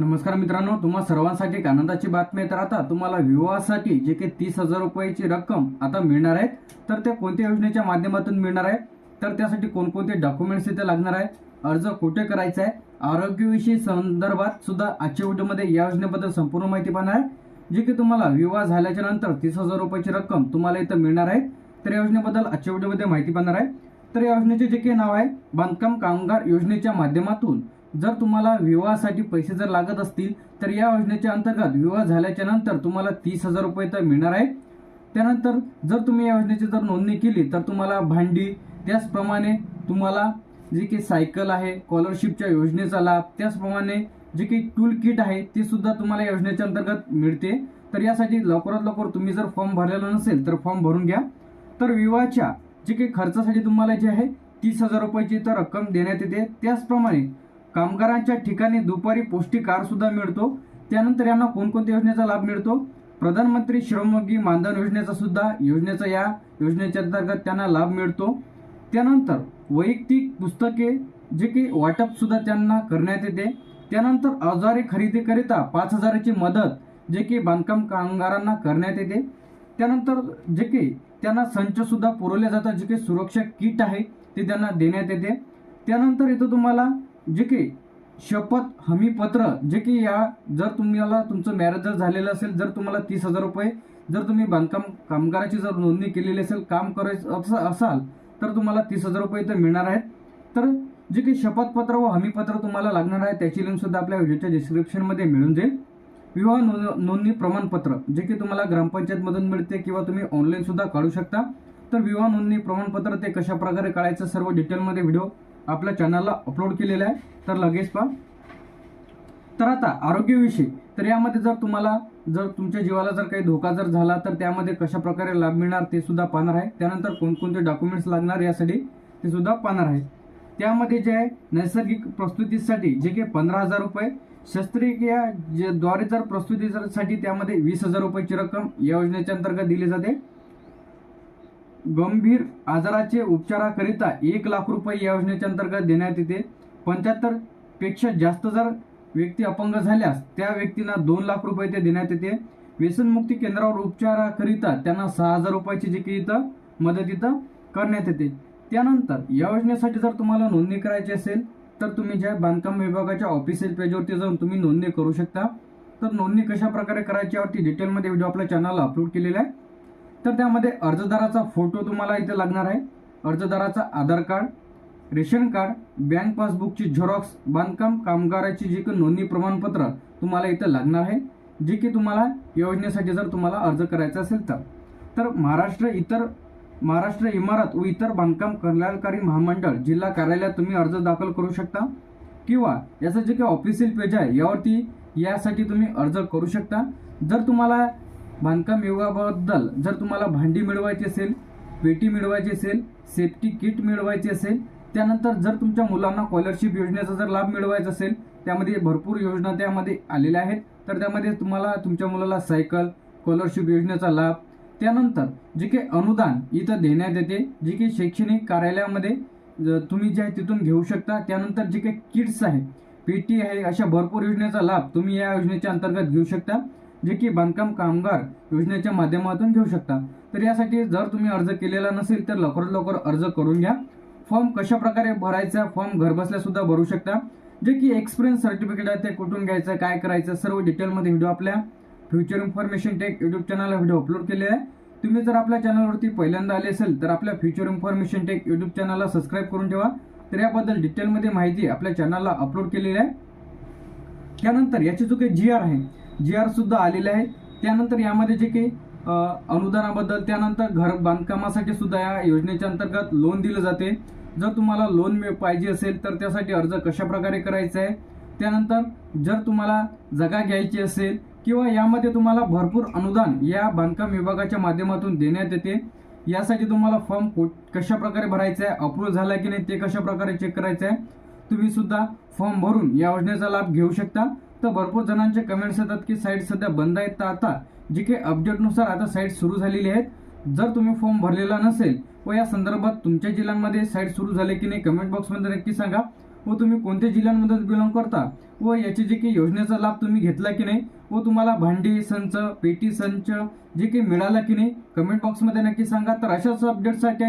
नमस्कार मित्रांनो तुम्हा सर्वांसाठी एक आनंदाची बातमी आहे. तर आता तुम्हाला विवाहासाठी जे काही तीस हजार रुपयाची रक्कम आता मिळणार आहे तर त्या कोणत्या योजनेच्या माध्यमातून मिळणार आहे? तर त्यासाठी कोणकोणते डॉक्युमेंट्स तिथे लागणार आहे? अर्ज कुठे करायचा आहे? आरोग्यविषयी संदर्भात सुद्धा आजच्या व्हिडिओमध्ये या योजनेबद्दल संपूर्ण माहिती पाहणार आहे. जे की तुम्हाला विवाह झाल्याच्यानंतर तीस हजार रुपयाची रक्कम तुम्हाला इथं मिळणार आहे. तर या योजनेबद्दल आजच्या व्हिडिओमध्ये माहिती पाहणार आहे. तर या योजनेचे जे काही नाव आहे बांधकाम कामगार योजनेच्या माध्यमातून जर तुम्हाला विवाहासाठी पैसे जर लागत असतील तर या योजनेच्या अंतर्गत विवाह झाल्याच्यानंतर तुम्हाला तीस हजार रुपये तर मिळणार आहे. त्यानंतर जर तुम्ही या योजनेची जर नोंदणी केली तर तुम्हाला भांडी त्याचप्रमाणे तुम्हाला जे काही सायकल आहे स्कॉलरशिपच्या योजनेचा लाभ त्याचप्रमाणे जे काही टूल किट आहे ते सुद्धा तुम्हाला या योजनेच्या अंतर्गत मिळते. तर यासाठी लवकरात लवकर तुम्ही जर फॉर्म भरलेला नसेल तर फॉर्म भरून घ्या. तर विवाहाच्या जे काही खर्चासाठी तुम्हाला जे आहे तीस हजार रुपयाची तर रक्कम देण्यात येते. त्याचप्रमाणे कामगारांच्या ठिकाणी दुपारी पौष्टिक आहारसुद्धा मिळतो. त्यानंतर यांना कोणकोणत्या योजनेचा लाभ मिळतो? प्रधानमंत्री श्रमयोगी मानधन योजनेचा सुद्धा योजनेचा या योजनेच्या अंतर्गत त्यांना लाभ मिळतो. त्यानंतर वैयक्तिक पुस्तके जे की वाटप सुद्धा त्यांना करण्यात येते. त्यानंतर अवजारे खरेदीकरिता पाच हजाराची मदत जे की बांधकाम कामगारांना करण्यात येते. त्यानंतर जे की त्यांना संचसुद्धा पुरवले जातात जे की सुरक्षा किट आहे ते त्यांना देण्यात येते. त्यानंतर इथं तुम्हाला जे की शपथ हमीपत्र जे की या जर तुम्हाला तुमचं मॅरेज जर झालेलं असेल जर तुम्हाला तीस हजार रुपये जर तुम्ही बांधकाम कामगाराची जर नोंदणी केलेली असेल काम करायचं असं असाल तर तुम्हाला तीस हजार रुपये इथं मिळणार आहेत. तर जे काही शपथपत्र व हमीपत्र तुम्हाला लागणार आहे त्याची लिंक सुद्धा आपल्या व्हिडिओच्या डिस्क्रिप्शनमध्ये मिळून जाईल. विवाह नोंद- नोंदणी प्रमाणपत्र जे की तुम्हाला ग्रामपंचायतमधून मिळते किंवा तुम्ही ऑनलाईनसुद्धा काढू शकता. तर विवाह नोंदणी प्रमाणपत्र ते कशा प्रकारे काढायचं सर्व डिटेलमध्ये व्हिडिओ आपल्या चॅनलला अपलोड केलेला आहे. तर लगेच पहा. तर आता आरोग्यविषयी तर यामध्ये जर तुम्हाला जर तुमच्या जीवाला जर काही धोका जर झाला तर त्यामध्ये कशा प्रकारे लाभ मिळणार ते सुद्धा पाहणार आहे. त्यानंतर कोणकोणते डॉक्युमेंट्स लागणार यासाठी ते सुद्धा पाहणार आहे. त्यामध्ये जे आहे नैसर्गिक प्रस्तुतीसाठी जे काही पंधरा हजार रुपये शस्त्रक्रिया जे द्वारे जर प्रस्तुतीसाठी त्यामध्ये वीस हजार रुपयाची रक्कम या योजनेच्या अंतर्गत दिली जाते. गंभीर आजाराचे उपचाराकरिता एक लाख रुपये या योजनेच्या अंतर्गत देण्यात येते. पंच्याहत्तरपेक्षा जास्त जर व्यक्ती अपंग झाल्यास त्या व्यक्तींना दोन लाख रुपये ते देण्यात येते. व्यसनमुक्ती केंद्रावर उपचाराकरिता त्यांना सहा हजार रुपयाची जे की इथं मदत इथं करण्यात येते. त्यानंतर या योजनेसाठी जर तुम्हाला नोंदणी करायची असेल तर तुम्ही ज्या बांधकाम विभागाच्या ऑफिशियल पेजवरती जाऊन तुम्ही नोंदणी करू शकता. तर नोंदणी कशा प्रकारे करायची यावरती डिटेलमध्ये व्हिडिओ आपल्या चॅनलला अपलोड केलेला आहे. तर त्यामध्ये अर्जदाराचा फोटो तुम्हाला इथे लागणार आहे. अर्जदाराचा Aadhaar card ration card bank पासबुकची झेरॉक्स बांधकाम कामगाराची जी काही नोंदणी प्रमाणपत्र तुम्हाला इथं लागणार आहे जे की तुम्हाला योजनेसाठी जर तुम्हाला अर्ज करायचा असेल तर. तर महाराष्ट्र इतर महाराष्ट्र इमारत व इतर बांधकाम कल्याणकारी महामंडळ जिल्हा कार्यालयात तुम्ही अर्ज दाखल करू शकता किंवा याचं जे काही ऑफिशियल पेज आहे यावरती यासाठी तुम्ही अर्ज करू शकता. जर तुम्हाला बांधकाम विभागाबद्दल जर तुम्हाला भांडी मिळवायची असेल पेटी मिळवायची असेल सेफ्टी किट मिळवायची असेल त्यानंतर जर तुमच्या मुलांना स्कॉलरशिप योजनेचा जर लाभ मिळवायचा असेल त्यामध्ये भरपूर योजना त्यामध्ये आलेल्या आहेत. तर त्यामध्ये तुम्हाला तुमच्या मुलाला सायकल स्कॉलरशिप योजनेचा लाभ त्यानंतर जे काही अनुदान इथं देण्यात येते जे काही शैक्षणिक कार्यालयामध्ये तुम्ही जे आहे तिथून घेऊ शकता. त्यानंतर जे काही किट्स आहे पेटी आहे अशा भरपूर योजनेचा लाभ तुम्ही या योजनेच्या अंतर्गत घेऊ शकता. जे की बांधकाम कामगार योजनेच्या माध्यमातून घेऊ शकता. तर यासाठी जर तुम्ही अर्ज केलेला नसेल तर लवकरात लवकर अर्ज करून घ्या. फॉर्म कशा प्रकारे भरायचा फॉर्म घरबसल्या सुद्धा भरू शकता. जे की एक्सपिरियन्स सर्टिफिकेट आहे ते कुठून घ्यायचं काय करायचं सर्व डिटेलमध्ये व्हिडिओ आपल्या फ्युचर इन्फॉर्मेशन टेक यूट्यूब चॅनलला व्हिडिओ अपलोड केले आहे. तुम्ही जर आपल्या चॅनलवरती पहिल्यांदा आले असेल तर आपल्या फ्युचर इन्फॉर्मेशन टेक यूट्यूब चॅनलला सबस्क्राईब करून ठेवा. तर याबद्दल डिटेलमध्ये माहिती आपल्या चॅनलला अपलोड केलेली आहे. त्यानंतर याची जो काही जी आर आहे. जी आर सुद्धा आलेले आहे त्यानंतर यामध्ये जे काही अनुदानाबद्दल त्यानंतर घर बांधकामासाठी सुद्धा या योजनेच्या अंतर्गत लोन दिलं जाते. जर तुम्हाला लोन पाहिजे असेल तर त्यासाठी अर्ज कशा प्रकारे करायचा आहे? त्यानंतर जर तुम्हाला जागा घ्यायची असेल किंवा यामध्ये तुम्हाला भरपूर अनुदान या बांधकाम विभागाच्या माध्यमातून देण्यात येते यासाठी तुम्हाला फॉर्म को- कशा प्रकारे भरायचा आहे अप्रूव्ह झाला की नाही ते कशा प्रकारे चेक करायचं आहे तुम्ही सुद्धा फॉर्म भरून या योजनेचा लाभ घेऊ शकता. तर भरपूर जणांचे कमेंट्स येतात की साईट सध्या बंद आहेत तर आता जे काही अपडेटनुसार आता साईट सुरू झालेली आहेत. जर तुम्ही फॉर्म भरलेला नसेल व या संदर्भात तुमच्या जिल्ह्यांमध्ये साईट सुरू झाले की नाही कमेंट बॉक्समध्ये नक्की सांगा. व तुम्ही कोणत्या जिल्ह्यांमधून बिलॉंग करता व याचे जे काही योजनेचा लाभ तुम्ही घेतला की नाही व तुम्हाला भांडी संच पेटी संच जे काही मिळाला की नाही कमेंट बॉक्समध्ये नक्की सांगा. तर अशाच अपडेटसाठी